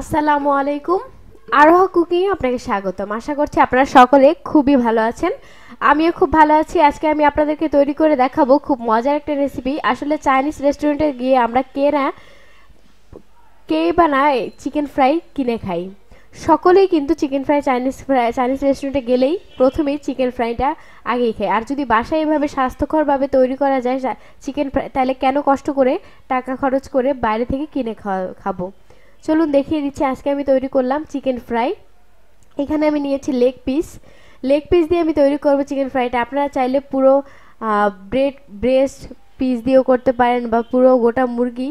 আসসালামু আলাইকুম। আরোহ কুকিং আপনাকে স্বাগতম। আশা করছি আপনারা সকলে খুবই ভালো আছেন। আমিও খুব ভালো আছি। আজকে আমি আপনাদেরকে তৈরি করে দেখাবো খুব মজার একটা রেসিপি আসলে চাইনিজ রেস্টুরেন্টে গিয়ে আমরা কে না কে বানায় চিকেন ফ্রাই কিনে খাই। সকলেই কিন্তু chicken fry Chinese fry Chinese রেস্টুরেন্টে গেলেই প্রথমেই চিকেন ফ্রাইটা আগেই খাই আর যদি বাসায় এভাবে স্বাস্থ্যকরভাবে তৈরি করা যায় চিকেন ফ্রাই তাহলে কেন কষ্ট করে টাকা খরচ করে বাইরে থেকে কিনে খাওয়া, খাব? চলুন দেখিয়ে দিচ্ছি, আজকে আমি তৈরি করলাম চিকেন ফ্রাই এখানে আমি নিয়েছি লেগ পিস লেগ পিস দিয়ে আমি তৈরি করব চিকেন ফ্রাইটা আপনারা চাইলে পুরো ব্রেড ব্রেস্ট পিস দিয়েও করতে পারেন বা পুরো গোটা মুরগি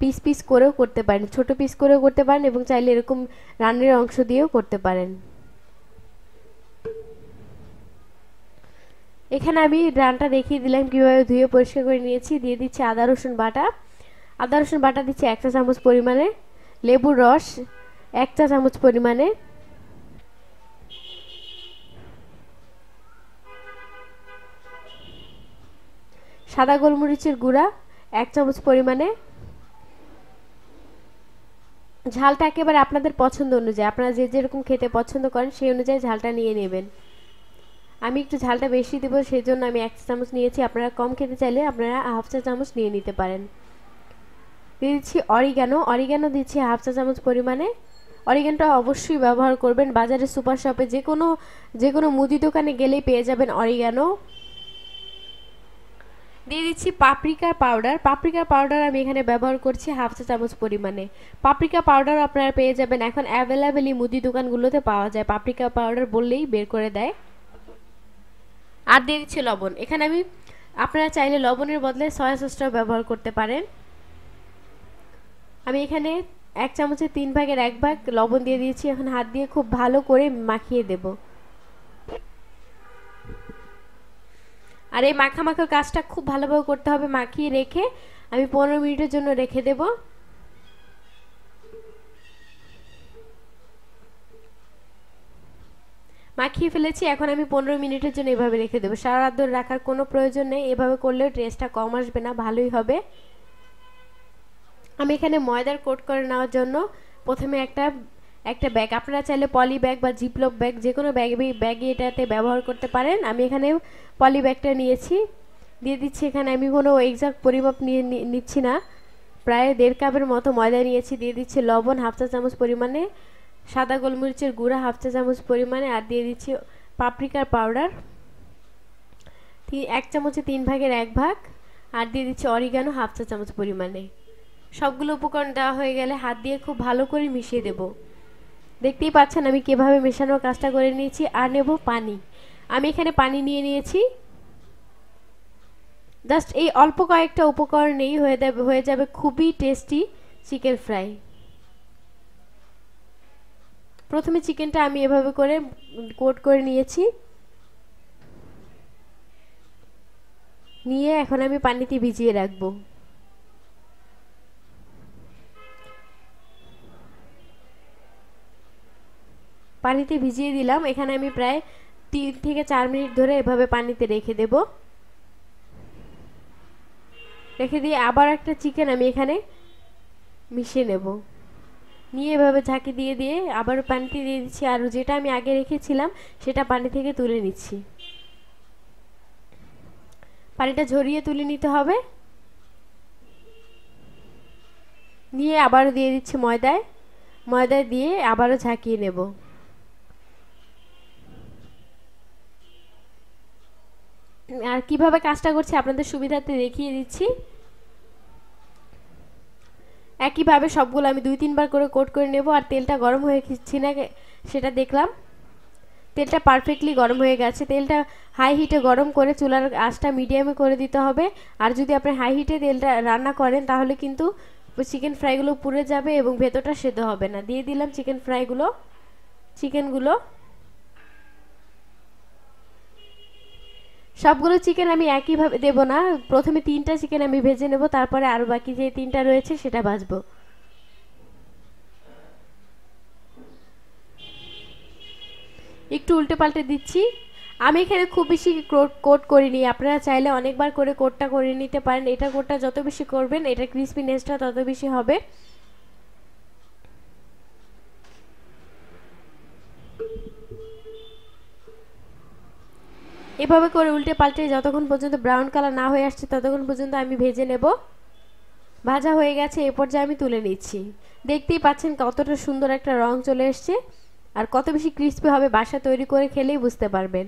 পিস পিস করেও করতে পারেন। ছোট পিস করেও করতে পারেন এবং চাইলে এরকম রান্নার অংশ দিয়েও করতে পারেন। এখানে আমি রানটা দেখিয়ে দিলাম কীভাবে ধুয়ে পরিষ্কার করে নিয়েছি। দিয়ে দিচ্ছি আদা, রসুন বাটা। আদা, রসুন বাটা দিচ্ছি একটা চামচ পরিমাণে। লেবুর রস, এক চা চামচ পরিমাণে। সাদা গোলমরিচের গুঁড়া, এক চামচ পরিমাণে। ঝালটা একেবারে আপনাদের পছন্দ অনুযায়ী, আপনারা যে যেরকম খেতে পছন্দ করেন সেই অনুযায়ী ঝালটা নিয়ে নেবেন। আমি একটু ঝালটা বেশি দেবো, সেই জন্য আমি এক চামচ নিয়েছি। আপনারা কম খেতে চাইলে আপনারা হাফ চা চামচ নিয়ে নিতে পারেন। দিয়ে দিচ্ছি অরিগানো অরিগানো দিচ্ছি হাফ চা চামচ পরিমাণে। অরিগানটা অবশ্যই ব্যবহার করবেন। বাজারে সুপার শপে যে কোনো যে কোনো মুদি দোকানে গেলেই পেয়ে যাবেন অরিগানো দিয়ে দিচ্ছি পাপরিকার পাউডার পাপরিকার পাউডার আমি এখানে ব্যবহার করছি হাফ চা চামচ পরিমাণে। পাপরিকা পাউডার আপনারা পেয়ে যাবেন। এখন অ্যাভেলেবেলই মুদি দোকানগুলোতে পাওয়া যায়। পাপরিকা পাউডার বললেই বের করে দেয়। আর দিয়ে দিচ্ছি লবণ। এখানে আমি, আপনারা চাইলে লবণের বদলে সয়া সসটাও ব্যবহার করতে পারেন। আমি এখানে এক চামচের তিন ভাগের এক ভাগ লবণ দিয়ে দিয়েছি। এখন হাত দিয়ে খুব ভালো করে মাখিয়ে দেব। আর এই মাখা মাখার কাজটা খুব ভালোভাবে করতে হবে। মাখিয়ে রেখে আমি পনেরো মিনিটের জন্য রেখে দেব। মাখিয়ে ফেলেছি। এখন আমি পনেরো মিনিটের জন্য এভাবে রেখে দেবো। সারা রাত ধরে রাখার কোনো প্রয়োজন নেই। এভাবে করলেও টেস্টটা কম আসবে না, ভালোই হবে। আমি এখানে ময়দার কোট করে নেওয়ার জন্য প্রথমে একটা একটা ব্যাগ। আপনারা চাইলে পলি ব্যাগ বা জিপলক ব্যাগ যে কোনো ব্যাগ, ব্যাগে এটাতে ব্যবহার করতে পারেন। আমি এখানে পলি ব্যাগটা নিয়েছি। দিয়ে দিচ্ছি এখানে। আমি কোনো এক্সাক্ট পরিমাপ নিয়ে নিচ্ছি না। প্রায় দেড় কাপের মতো ময়দা নিয়েছি। দিয়ে দিচ্ছি লবণ, হাফ চা চামচ পরিমাণে। সাদা গোলমরিচের গুঁড়া, হাফ চা চামচ পরিমাণে। আর দিয়ে দিচ্ছি পাপরিকার পাউডার। এক চামচে তিন ভাগের এক ভাগ। আর দিয়ে দিচ্ছি অরিগানো, হাফ চা চামচ পরিমাণে। সবগুলো উপকরণ দেওয়া হয়ে গেলে হাত দিয়ে খুব ভালো করে মিশিয়ে দেব। দেখতেই পাচ্ছেন আমি কীভাবে মেশানোর কাজটা করে নিয়েছি। আর নেব পানি। আমি এখানে পানি নিয়ে নিয়েছি। জাস্ট এই অল্প কয়েকটা উপকরণেই হয়ে যাবে হয়ে যাবে খুবই টেস্টি চিকেন ফ্রাই। প্রথমে চিকেনটা আমি এভাবে করে কোট করে নিয়েছি। নিয়ে এখন আমি পানিতে ভিজিয়ে রাখব। পানিতে ভিজিয়ে দিলাম। এখানে আমি প্রায় তিন থেকে চার মিনিট ধরে এভাবে পানিতে রেখে দেব। রেখে দিয়ে আবার একটা চিকেন আমি এখানে মিশিয়ে নেব। নিয়ে এভাবে ঝাঁকি দিয়ে দিয়ে আবার পানিতে দিয়ে দিচ্ছি। আর যেটা আমি আগে রেখেছিলাম, সেটা পানি থেকে তুলে নিচ্ছি। পানিটা ঝরিয়ে তুলে নিতে হবে। নিয়ে আবারও দিয়ে দিচ্ছি ময়দায়। ময়দায় দিয়ে আবারও ঝাঁকিয়ে নেব। আর কীভাবে কাজটা করছি আপনাদের সুবিধাতে দেখিয়ে দিচ্ছি। একইভাবে সবগুলো আমি দুই তিনবার করে কোট করে নেব, আর তেলটা গরম হয়ে খিচ্ছি না সেটা দেখলাম। তেলটা পারফেক্টলি গরম হয়ে গেছে। তেলটা হাই হিটে গরম করে চুলার আঁচটা মিডিয়ামে করে দিতে হবে। আর যদি আপনি হাই হিটে তেলটা রান্না করেন, তাহলে কিন্তু চিকেন ফ্রাইগুলো পুড়ে যাবে এবং ভেতরটা সেদ্ধ হবে না। দিয়ে দিলাম চিকেন ফ্রাইগুলো চিকেনগুলো সবগুলো চিকেন আমি একইভাবে দেব না। প্রথমে তিনটা চিকেন আমি ভেজে নেব, তারপরে আরও বাকি যে তিনটা রয়েছে সেটা ভাজবো। একটু উল্টে পাল্টে দিচ্ছি। আমি এখানে খুব বেশি কোট করিনি। আপনারা চাইলে অনেকবার করে কোটটা করে নিতে পারেন। এটা কোটটা যত বেশি করবেন, এটা ক্রিসপিনেসটা তত বেশি হবে। এভাবে করে উল্টে পাল্টে যতক্ষণ পর্যন্ত ব্রাউন কালার না হয়ে আসছে, ততক্ষণ পর্যন্ত আমি ভেজে নেব। ভাজা হয়ে গেছে, এ পর্যায়ে আমি তুলে নিচ্ছি। দেখতেই পাচ্ছেন কতটা সুন্দর একটা রং চলে এসছে, আর কত বেশি ক্রিস্পি হবে বাসা তৈরি করে খেলেই বুঝতে পারবেন।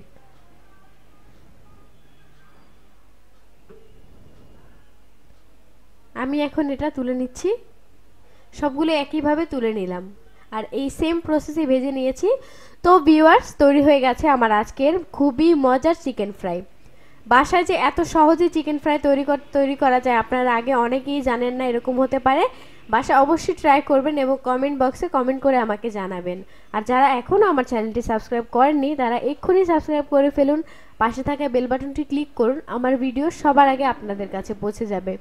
আমি এখন এটা তুলে নিচ্ছি। সবগুলো একইভাবে তুলে নিলাম। আর এই সেম প্রসেসে ভেজে নিয়েছি। তো ভিউয়ার্স তৈরি হয়ে গেছে আমার আজকের খুবই মজার চিকেন ফ্রাই বাসায় যে এত সহজে চিকেন ফ্রাই তৈরি তৈরি করা যায়, আপনারা আগে অনেকেই জানেন না, এরকম হতে পারে। বাসা অবশ্যই ট্রাই করবেন এবং কমেন্ট বক্সে কমেন্ট করে আমাকে জানাবেন। আর যারা এখনও আমার চ্যানেলটি সাবস্ক্রাইব করেননি, তারা এক্ষুনি সাবস্ক্রাইব করে ফেলুন। পাশে থাকা বেল বাটনটি ক্লিক করুন, আমার ভিডিও সবার আগে আপনাদের কাছে পৌঁছে যাবে।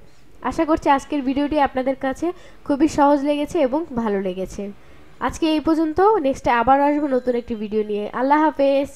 আশা করছি আজকের ভিডিওটি আপনাদের কাছে খুবই সহজ লেগেছে এবং ভালো লেগেছে। আজকে এই পর্যন্ত নেক্সটে আবার আসব নতুন একটি ভিডিও নিয়ে। আল্লাহ হাফেজ।